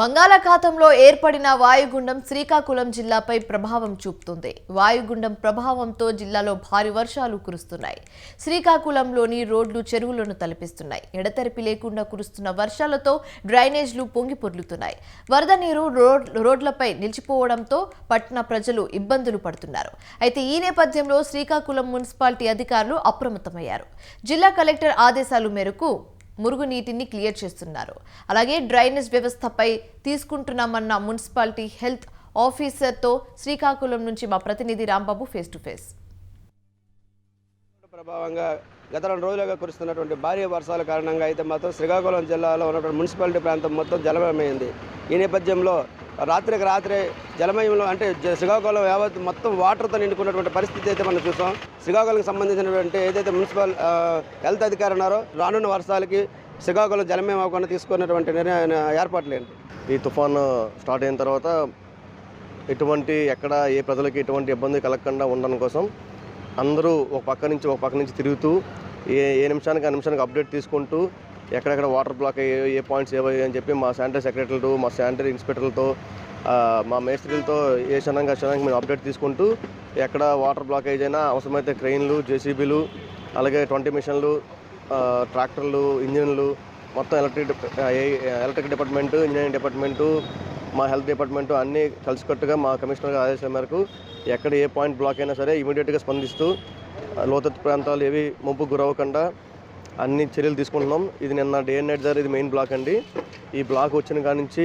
బంగాళాఖాతంలో ఏర్పడిన వాయుగుండం శ్రీకాకుళం జిల్లాపై ప్రభావం చూపుతుంది. వాయుగుండం ప్రభావంతో జిల్లాలో భారీ వర్షాలు కురుస్తున్నాయి. శ్రీకాకుళంలోని రోడ్లు చెరువులను తలపిస్తున్నాయి. ఎడతెరిపి లేకుండా కురుస్తున్న వర్షాలతో డ్రైనేజ్లు పొంగి పొర్లుతున్నాయి. వరద నీరు రోడ్ రోడ్లపై నిలిచిపోవడంతో పట్టణ ప్రజలు ఇబ్బందులు పడుతున్నారు. అయితే ఈ నేపథ్యంలో శ్రీకాకుళం మున్సిపాలిటీ అధికారులు అప్రమత్తమయ్యారు. జిల్లా కలెక్టర్ ఆదేశాల మేరకు మురుగునీటిని క్లియర్ చేస్తున్నారు. అలాగే డ్రైనేజ్ వ్యవస్థపై తీసుకుంటున్నామన్న మున్సిపాలిటీ హెల్త్ ఆఫీసర్తో శ్రీకాకుళం నుంచి మా ప్రతినిధి రాంబాబు ఫేస్ టు ఫేస్. ప్రభావంగా గత రెండు రోజులుగా కురుస్తున్నటువంటి భారీ వర్షాల కారణంగా అయితే మాత్రం శ్రీకాకుళం జిల్లాలో ఉన్నటువంటి మున్సిపాలిటీ ప్రాంతం మొత్తం జలమయమైంది. ఈ నేపథ్యంలో రాత్రికి రాత్రి జలమయంలో అంటే జ- శ్రీకాకుళం యావత్ మొత్తం వాటర్తో నిండుకున్నటువంటి పరిస్థితి అయితే మనం చూసాం. శ్రీకాకుళంకి సంబంధించినటువంటి ఏదైతే మున్సిపల్ హెల్త్ అధికారి ఉన్నారో రానున్న వర్షాలకి శ్రీకాకుళం జలమయం అవ్వకుండా తీసుకున్నటువంటి నిర్ణయం ఏర్పాట్లు ఏంటి? ఈ తుఫాను స్టార్ట్ అయిన తర్వాత ఎటువంటి ఎక్కడ ఏ ప్రజలకి ఎటువంటి ఇబ్బంది కలగకుండా ఉండడం కోసం అందరూ ఒక పక్క నుంచి ఒక పక్క నుంచి తిరుగుతూ ఏ ఏ నిమిషానికి ఆ నిమిషానికి అప్డేట్ తీసుకుంటూ ఎక్కడెక్కడ వాటర్ బ్లాక్ అయ్యాయి ఏ పాయింట్స్ ఏవయ్యాయి అని చెప్పి మా శానిటరీ సెక్రటరీలతో మా శానిటరీ ఇన్స్పెక్టర్లతో మా మేస్త్రీలతో ఏ క్షణంగా క్షణంగా మేము అప్డేట్ తీసుకుంటూ ఎక్కడ వాటర్ బ్లాకేజ్ అయినా అవసరమైతే క్రెయిన్లు జేసీబీలు అలాగే ట్వంటీ మిషన్లు ట్రాక్టర్లు ఇంజిన్లు మొత్తం electric electric department engineering department మా హెల్త్ డిపార్ట్మెంట్ అన్నీ కలిసికట్టుగా మా కమిషనర్ ఆదేశం ఆదేశాల మేరకు ఎక్కడ ఏ పాయింట్ బ్లాక్ అయినా సరే ఇమీడియట్గా స్పందిస్తూ ఆ, లోతట్టు ప్రాంతాలు ఏవి ముంపు గురవ్వకుండా అన్ని చర్యలు తీసుకుంటున్నాం. ఇది నిన్న డే అండ్ నైట్ జరిగి ఇది మెయిన్ బ్లాక్ అండి. ఈ బ్లాక్ వచ్చిన కాడ నుంచి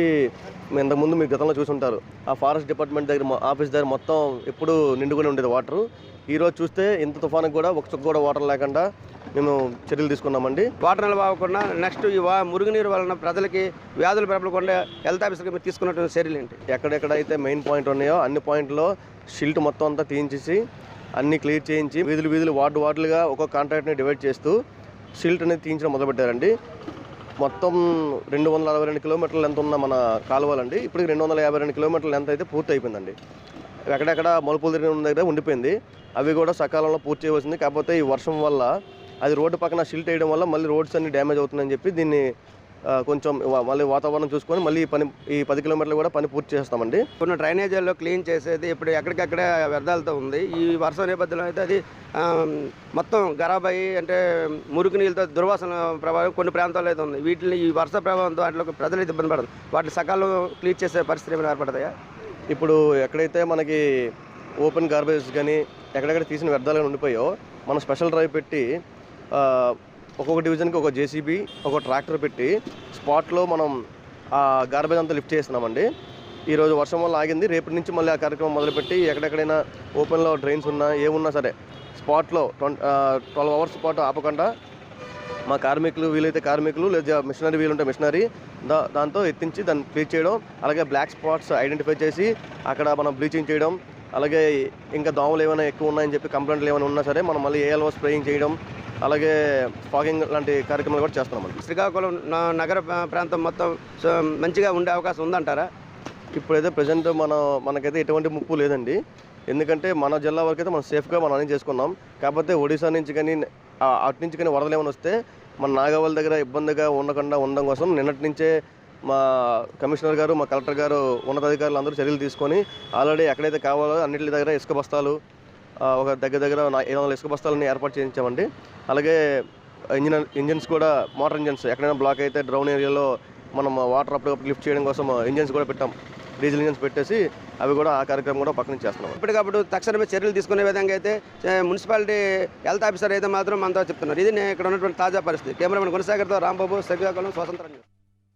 మీ ఇంతకుముందు మీరు గతంలో చూసుంటారు ఆ ఫారెస్ట్ డిపార్ట్మెంట్ దగ్గర ఆఫీస్ దగ్గర మొత్తం ఎప్పుడు నిండుకొని ఉండేది వాటర్. ఈరోజు చూస్తే ఇంత తుఫానికి కూడా ఒక చుక్క కూడా వాటర్ లేకుండా మేము చర్యలు తీసుకున్నామండి. వాటర్ నిల్వ అవ్వకుండా నెక్స్ట్ ఈ మురుగునీరు వలన ప్రజలకి వ్యాధులు ప్రబలకుండా హెల్త్ ఆఫీసర్కి మీరు తీసుకున్నటువంటి చర్యలు ఏంటి? ఎక్కడెక్కడైతే మెయిన్ పాయింట్ ఉన్నాయో అన్ని పాయింట్లో షిల్ట్ మొత్తం అంతా తీయించేసి అన్ని క్లియర్ చేయించి వీధులు వీధులు వార్డు వార్డులుగా ఒక్కొక్క కాంట్రాక్ట్ని డివైడ్ చేస్తూ సిల్ట్ అనేది తీయించడం మొదలుపెట్టారండి. మొత్తం రెండు వందల అరవై రెండు కిలోమీటర్లు ఎంత ఉన్న మన కాలువలండి. ఇప్పటికి రెండు వందల యాభై రెండు కిలోమీటర్లు ఎంత అయితే పూర్తి అయిపోయిందండి. ఎక్కడెక్కడ మలుపులు తిరిగి ఉన్న దగ్గర ఉండిపోయింది. అవి కూడా సకాలంలో పూర్తి చేయవలసింది కాకపోతే ఈ వర్షం వల్ల అది రోడ్డు పక్కన షిల్ట్ వేయడం వల్ల మళ్ళీ రోడ్స్ అన్ని డ్యామేజ్ అవుతుందని చెప్పి దీన్ని కొంచెం మళ్ళీ వాతావరణం చూసుకొని మళ్ళీ ఈ పని ఈ పది కిలోమీటర్లు కూడా పని పూర్తి చేస్తామండి. కొన్ని డ్రైనేజీల్లో క్లీన్ చేసేది ఇప్పుడు ఎక్కడికక్కడ వ్యర్థాలతో ఉంది. ఈ వర్షం నేపథ్యంలో అయితే అది మొత్తం ఖరాబ్ అయ్యి అంటే మురికి నీళ్ళతో దుర్వాసన ప్రభావం కొన్ని ప్రాంతాల్లో అయితే ఉంది. వీటిని ఈ వర్ష ప్రభావంతో వాటిలో ప్రజలు ఇబ్బంది పడదు వాటిని సకాలంలో క్లీన్ చేసే పరిస్థితి ఏమైనా ఏర్పడతాయా? ఇప్పుడు ఎక్కడైతే మనకి ఓపెన్ గార్బేజ్ కానీ ఎక్కడెక్కడ తీసిన వ్యర్థాలు కానీ ఉండిపోయో మనం స్పెషల్ డ్రైవ్ పెట్టి ఒక్కొక్క డివిజన్కి ఒక జేసీబీ ఒక ట్రాక్టర్ పెట్టి స్పాట్లో మనం ఆ గార్బేజ్ అంతా లిఫ్ట్ చేస్తున్నామండి. ఈరోజు వర్షం వల్ల ఆగింది. రేపటి నుంచి మళ్ళీ ఆ కార్యక్రమం మొదలుపెట్టి ఎక్కడెక్కడైనా ఓపెన్లో డ్రైన్స్ ఉన్నా ఏమున్నా సరే స్పాట్లో ట్వంటీ ట్వెల్వ్ అవర్స్ పాటు ఆపకుండా మా కార్మికులు వీలైతే కార్మికులు లేదా మిషనరీ వీలుంటే మిషనరీ దా దాంతో ఎత్తించి దాన్ని క్లీన్ చేయడం అలాగే బ్లాక్ స్పాట్స్ ఐడెంటిఫై చేసి అక్కడ మనం బ్లీచింగ్ చేయడం అలాగే ఇంకా దోమలు ఏమైనా ఎక్కువ ఉన్నాయని చెప్పి కంప్లైంట్లు ఏమైనా ఉన్నా సరే మనం మళ్ళీ ఏఎల్ఓ స్ప్రేయింగ్ చేయడం అలాగే ఫాగింగ్ లాంటి కార్యక్రమాలు కూడా చేస్తున్నామండి శ్రీకాకుళం న- నగర ప్రా- ప్రాంతం మొత్తం మంచిగా ఉండే అవకాశం ఉందంటారా? ఇప్పుడైతే ప్రజెంట్ మన మనకైతే ఎటువంటి ముప్పు లేదండి. ఎందుకంటే మన జిల్లా వరకు అయితే మనం సేఫ్గా మనం అన్ని చేసుకున్నాం. కాకపోతే ఒడిశా నుంచి కానీ అటు నుంచి కానీ వరదలు ఏమైనా వస్తే మన నాగవల్ దగ్గర ఇబ్బందిగా ఉండకుండా ఉండడం కోసం నిన్నటి నుంచే మా కమిషనర్ గారు మా కలెక్టర్ గారు ఉన్నతాధికారులు అందరూ చర్యలు తీసుకొని ఆల్రెడీ ఎక్కడైతే కావాలో అన్నింటి దగ్గర ఇసుక బస్తాలు ఒక దగ్గర దగ్గర ఐదు వందల ఇసుక బస్తాలని ఏర్పాటు చేయించామండి. అలాగే ఇంజిన్ ఇంజిన్స్ కూడా మోటార్ ఇంజిన్స్ ఎక్కడైనా బ్లాక్ అయితే డ్రౌన్ ఏరియాలో మనం వాటర్ అప్పటికప్పుడు లిఫ్ట్ చేయడం కోసం ఇంజిన్స్ కూడా పెట్టాం. డీజిల్ ఇంజిన్స్ పెట్టేసి అవి కూడా ఆ కార్యక్రమం కూడా పక్కన చేస్తున్నాం. ఇప్పటికప్పుడు తక్షణమే చర్యలు తీసుకునే విధంగా అయితే మున్సిపాలిటీ హెల్త్ ఆఫీసర్ అయితే మాత్రం మనతో చెప్తున్నారు. ఇది నేను ఇక్కడ ఉన్నటువంటి తాజా పరిస్థితి. కెమెరామెన్ గుణసాగర్తో రాంబాబు శ్రీకాకుళం స్వతంత్ర న్యూస్.